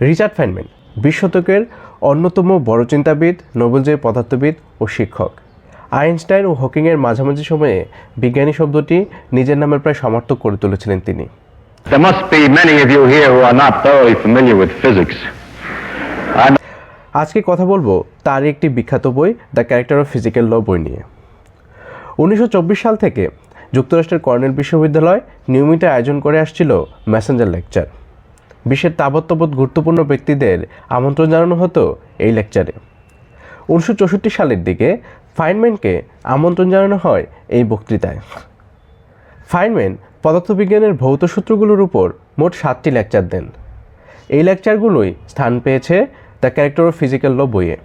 Richard ফ্যানম্যান বিশ শতকের অন্যতম বড় চিন্তাবিদ নোবেলজয়ী পদার্থবিদ ও শিক্ষক। আইনস্টাইন ও হকিংয়ের মাঝামাঝি সময়ে বিজ্ঞানী শব্দটি নিজের নামের প্রায় সমর্থক করে তুলেছিলেন তিনি। There must be many of you here who are not thoroughly familiar with physics. আজকে কথা বলব তার একটি বিখ্যাত বই the character of physical law বই নিয়ে। উনিশশো চব্বিশ সাল থেকে যুক্তরাষ্ট্রের কর্নেল বিশ্ববিদ্যালয় নিয়মিত আয়োজন করে আসছিল ম্যাসেঞ্জার লেকচার। বিশ্বের তাবত্তবৎ গুরুত্বপূর্ণ ব্যক্তিদের আমন্ত্রণ জানানো হতো এই লেকচারে। উনিশশো চৌষট্টি সালের দিকে ফাইনম্যানকে আমন্ত্রণ জানানো হয় এই বক্তৃতায়। ফাইনম্যান পদার্থবিজ্ঞানের ভৌত সূত্রগুলোর উপর মোট সাতটি লেকচার দেন। এই লেকচারগুলোই স্থান পেয়েছে the character of physical law বইয়ে।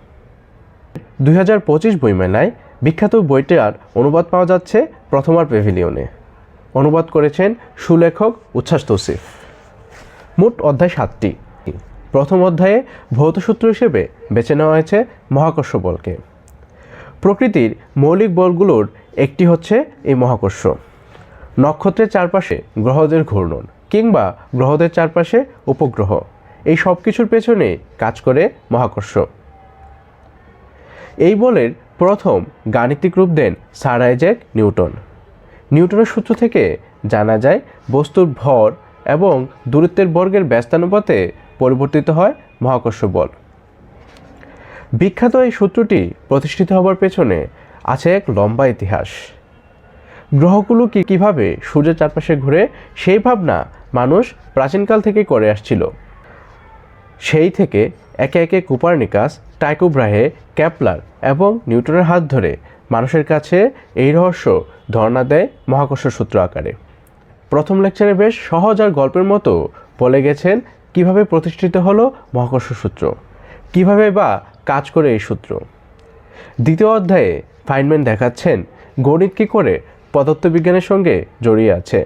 দুই হাজার পঁচিশ বইমেলায় বিখ্যাত বইটার অনুবাদ পাওয়া যাচ্ছে প্রথমার পেভিলিয়নে অনুবাদ করেছেন সুলেখক উচ্ছ্বাস তৌসিফ। মোট অধ্যায় সাতটি। প্রথম অধ্যায়ে ভৌত সূত্র হিসেবে বেছে নেওয়া হয়েছে মহাকর্ষ বলকে। প্রকৃতির মৌলিক বলগুলোর একটি হচ্ছে এই মহাকর্ষ। নক্ষত্রের চারপাশে গ্রহদের ঘূর্ণন কিংবা গ্রহদের চারপাশে উপগ্রহ। এই সব কিছুর পেছনে কাজ করে মহাকর্ষ। এই বলের প্রথম গাণিতিক রূপ দেন স্যার আইজ্যাক নিউটন। নিউটনের সূত্র থেকে জানা যায় বস্তুর ভর এবং দূরত্বের বর্গের ব্যস্তানুপাতে পরিবর্তিত হয় মহাকর্ষ বল। বিখ্যাত এই সূত্রটি প্রতিষ্ঠিত হবার পেছনে আছে এক লম্বা ইতিহাস। গ্রহগুলো কি কীভাবে সূর্যের চারপাশে ঘুরে সেই ভাবনা মানুষ প্রাচীনকাল থেকেই করে আসছিল। সেই থেকে একে একে কুপারনিকাস টাইকো ব্রাহে ক্যাপলার এবং নিউটনের হাত ধরে মানুষের কাছে এই রহস্য ধর্ণা দেয় মহাকর্ষ সূত্র আকারে। প্রথম লেকচারে বেশ সহজ আর গল্পের মতো বলে গেছেন কীভাবে প্রতিষ্ঠিত হলো মহাকর্ষ সূত্র কীভাবে বা কাজ করে এই সূত্র। দ্বিতীয় অধ্যায়ে ফাইনম্যান দেখাচ্ছেন গণিত কী করে পদার্থবিজ্ঞানের সঙ্গে জড়িয়ে আছে।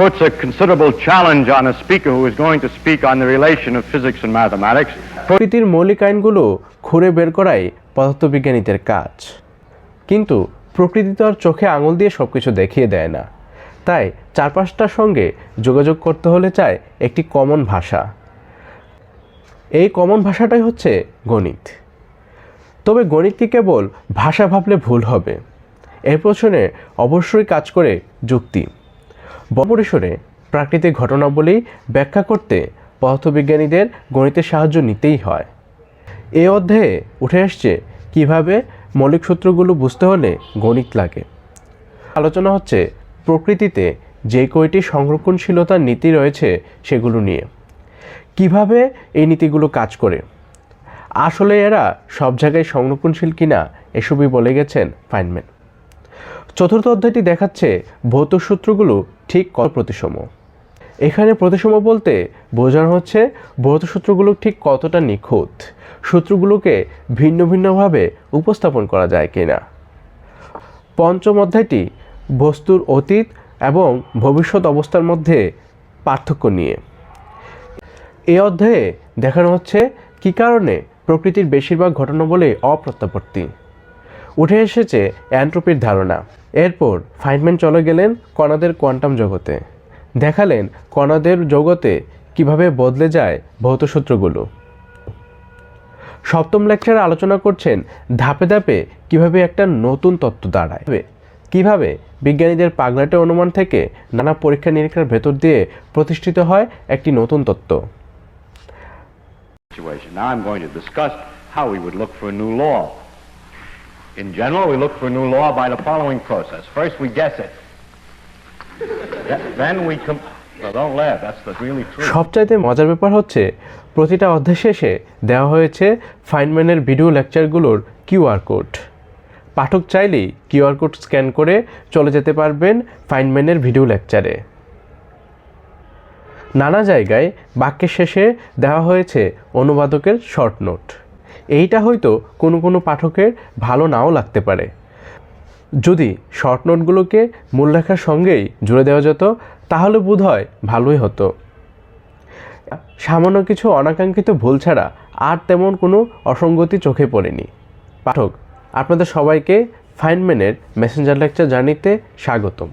Puts a considerable challenge on a speaker who is going to speak on the relation of physics and mathematics. প্রকৃতির মৌলিক আইনগুলো খুঁড়ে বের করাই পদার্থবিজ্ঞানীদের কাজ। কিন্তু প্রকৃতি তো আর চোখে আঙুল দিয়ে সব কিছু দেখিয়ে দেয় না। তাই চারপাশটার সঙ্গে যোগাযোগ করতে হলে চায় একটি কমন ভাষা। এই কমন ভাষাটাই হচ্ছে গণিত। তবে গণিতকে কেবল ভাষা ভাবলে ভুল হবে। এর পেছনে অবশ্যই কাজ করে যুক্তি। বপরিসরে প্রাকৃতিক ঘটনাবলী ব্যাখ্যা করতে পদার্থবিজ্ঞানীদের গণিতের সাহায্য নিতেই হয়। এ অধ্যায়ে উঠে আসছে কীভাবে মৌলিক সূত্রগুলো বুঝতে হলে গণিত লাগে। আলোচনা হচ্ছে প্রকৃতিতে যে কয়টি সংরক্ষণশীলতার নীতি রয়েছে সেগুলো নিয়ে। কীভাবে এই নীতিগুলো কাজ করে? আসলে এরা সব জায়গায় সংরক্ষণশীল কিনা এসবই বলে গেছেন ফাইনম্যান। চতুর্থ অধ্যায়টি দেখাচ্ছে ভৌত সূত্রগুলো ঠিক কত প্রতিসম। এখানে প্রতিসম বলতে বোঝানো হচ্ছে ভৌত সূত্রগুলো ঠিক কতটা নিখুঁত, সূত্রগুলোকে ভিন্ন ভিন্নভাবে উপস্থাপন করা যায় কিনা। পঞ্চম অধ্যায়টি বস্তুর অতীত এবং ভবিষ্যৎ অবস্থার মধ্যে পার্থক্য নিয়ে। এই অধ্যায়ে দেখানো হচ্ছে কী কারণে প্রকৃতির বেশিরভাগ ঘটনা বলে অপ্রত্যাবর্তী। উঠে এসেছে অ্যান্ট্রোপির ধারণা। এরপর ফাইনম্যান চলে গেলেন কণাদের কোয়ান্টাম জগতে। দেখালেন কণাদের জগতে কীভাবে বদলে যায় ভৌত সূত্রগুলো। সপ্তম লেকচারে আলোচনা করছেন ধাপে ধাপে কীভাবে একটা নতুন তত্ত্ব দাঁড়ায়। কীভাবে বিজ্ঞানীদের পাগলাটে অনুমান থেকে নানা পরীক্ষা নিরীক্ষার ভেতর দিয়ে প্রতিষ্ঠিত হয় একটি নতুন তত্ত্ব how we would look for a new law. In general, we look for a new law by the following process. First, we guess it. Then we come. Well, don't laugh. That's the really true. সবচাইতে মজার ব্যাপার হচ্ছে প্রতিটা অধ্যায় শেষে দেওয়া হয়েছে ফাইনম্যানের ভিডিও লেকচারগুলোর কিউআর কোড পাঠক চাইলেই কিউআর কোড স্ক্যান করে চলে যেতে পারবেন ফাইনম্যানের ভিডিও লেকচারে। নানা জায়গায় বাক্যের শেষে দেওয়া হয়েছে অনুবাদকের শর্ট নোট। এইটা হয়তো কোনো কোনো পাঠকের ভালো নাও লাগতে পারে। যদি শর্ট নোটগুলোকে মূল লেখার সঙ্গেই জুড়ে দেওয়া যেত, তাহলে বোধ হয় ভালোই হতো। সামান্য কিছু অনাকাঙ্ক্ষিত ভুল ছাড়া আর তেমন কোনো অসঙ্গতি চোখে পড়েনি। পাঠক আপনাদের সবাইকে ফাইন ম্যানের মেসেঞ্জার লেকচার জার্নিতে স্বাগতম।